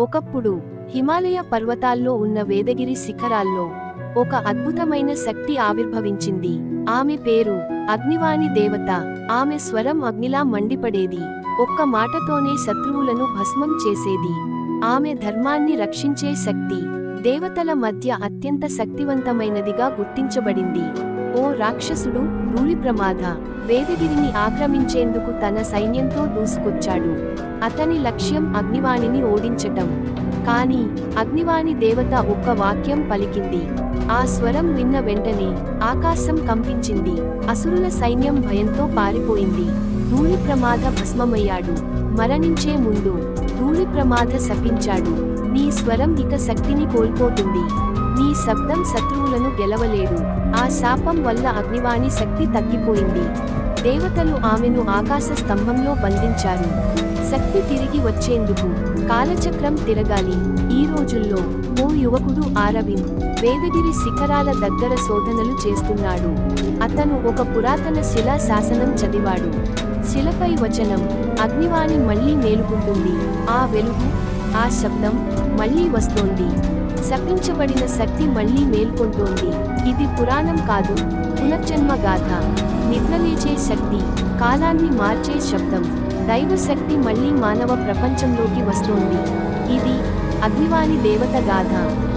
ఒకప్పుడు హిమాలయ పర్వతాల్లో ఉన్న వేదగిరి శిఖరాల్లో ఒక అద్భుతమైన శక్తి ఆవిర్భవించింది. ఆమె పేరు అగ్నివాణి దేవత. ఆమె స్వరం అగ్నిలా మండిపడేది. ఒక్క మాటతోనే శత్రువులను భస్మం చేసేది. ఆమె ధర్మాన్ని రక్షించే శక్తి దేవతల మధ్య అత్యంత శక్తివంతమైనదిగా గుర్తించబడింది. ఓ రాక్షసుడు ధూళి ప్రమాద వేదగిరిని ఆక్రమించేందుకు తన సైన్యంతో దూసుకొచ్చాడు. అతని లక్ష్యం అగ్నివాణిని ఓడించటం. కాని అగ్నివాణి దేవత ఒక్క వాక్యం పలికింది. ఆ స్వరం విన్న వెంటనే ఆకాశం కంపించింది. అసురుల సైన్యం భయంతో పారిపోయింది. ధూళి ప్రమాద భస్మమయ్యాడు. మరణించే ముందు ప్రమాద శపించాడు. నీ స్వరం ఇక శక్తిని కోల్పోతుంది. నీ శబ్దం శత్రువులను గెలవలేడు ఆ శాపం వల్ల అగ్నివాణి శక్తి తగ్గిపోయింది. దేవతలు ఆమెను ఆకాశ స్తంభంలో బంధించారు. శక్తి తిరిగి వచ్చేందుకు కాలచక్రం తిరగాలి. ఈ రోజుల్లో ఓ యువకుడు ఆరవింద్ వేదగిరి శిఖరాల దగ్గర శోధనలు చేస్తున్నాడు. అతను ఒక పురాతన శిలా శాసనం చదివాడు. శిలపై వచనం అగ్నివాణి మళ్ళీ మేలుకుంటుంది. ఆ వెలుగు ఆ శబ్దం మళ్ళీ వస్తోంది. శపించబడిన శక్తి మళ్ళీ మేల్కొంటోంది. ఇది పురాణం కాదు పునర్జన్మ గాథ. నిద్రలేచే శక్తి కాలాన్ని మార్చే శబ్దం. దైవ శక్తి మళ్ళీ మానవ ప్రపంచంలోకి వస్తోంది. ఇది అగ్నివాణి దేవత గాథ.